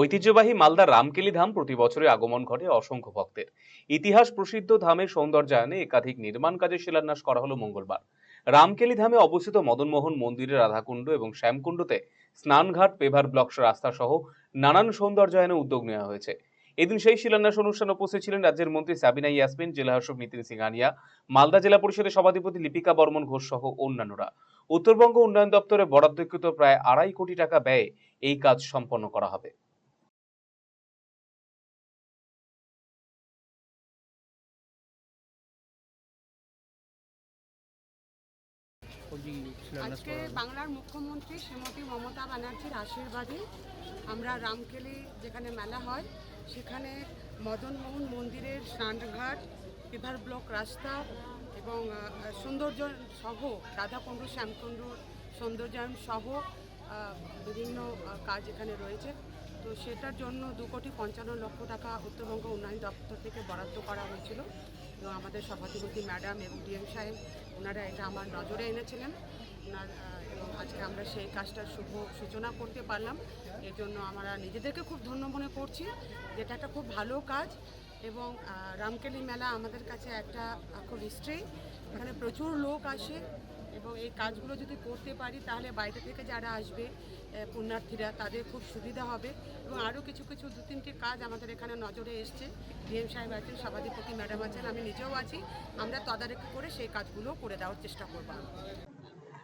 ঐতিহ্যবাহী মালদা রামকেলি ধাম প্রতি বছরই আগমন ঘটে অসংখ্য ভক্তের। ইতিহাস প্রসিদ্ধ ধামের সৌন্দর্যায়নে একাধিক নির্মাণ কাজের শিলান্যাস করা হলো মঙ্গলবার। রামকেলি ধামে অবস্থিত মদনমোহন মন্দিরের রাধাকুণ্ড এবং শ্যামকুণ্ডতে স্নানঘাট, পেভার ব্লকস রাস্তা সহ নানান সৌন্দর্যায়নে উদ্যোগ নেওয়া হয়েছে। এদিন সেই শিলান্যাস অনুষ্ঠানে উপস্থিত ছিলেন রাজ্যের মন্ত্রী সাবিনা ইয়াসমিন, জেলা শাসক নিতিন সিংহানিয়া, মালদা জেলা পরিষদের সভাধিপতি লিপিকা বর্মন ঘোষ সহ অন্যান্যরা। উত্তরবঙ্গ উন্নয়ন দপ্তরে বরাদ্দকৃত প্রায় আড়াই কোটি টাকা ব্যয়ে এই কাজ সম্পন্ন করা হবে। আজকে বাংলার মুখ্যমন্ত্রী শ্রীমতী মমতা ব্যানার্জির আশীর্বাদে আমরা রামকেলি যেখানে মেলা হয় সেখানে মদনমোহন মন্দিরের স্নানঘাট রিভার ব্লক রাস্তা এবং সৌন্দর্য সহ রাধাকুণ্ড শ্যামকুণ্ড সৌন্দর্যায়ন সহ বিভিন্ন কাজ এখানে রয়েছে। তো সেটার জন্য দু কোটি পঞ্চান্ন লক্ষ টাকা উত্তরবঙ্গ উন্নয়ন দপ্তর থেকে বরাদ্দ করা হয়েছিল। এবং আমাদের সভাধিপতি ম্যাডাম এবং ডিএম সাহেব, ওনারা এটা আমার নজরে এনেছিলেন। ওনার এবং আজকে আমরা সেই কাজটার শুভ সূচনা করতে পারলাম। এর জন্য আমরা নিজেদেরকে খুব ধন্য মনে করছি যেটা একটা খুব ভালো কাজ। এবং রামকেলি মেলা আমাদের কাছে একটা খুব হিস্ট্রি এখানে প্রচুর লোক আসে। এবং এই কাজগুলো যদি করতে পারি, তাহলে বাইরে থেকে যারা আসবে পুণ্যার্থীরা, তাদের খুব সুবিধা হবে। এবং আরও কিছু কিছু দু, তিনটি কাজ আমাদের এখানে নজরে এসছে। ডিএম সাহেব আছেন, সভাধিপতি ম্যাডাম আছেন, আমি নিজেও আছি। আমরা তদারকি করে সেই কাজগুলো করে দেওয়ার চেষ্টা করব।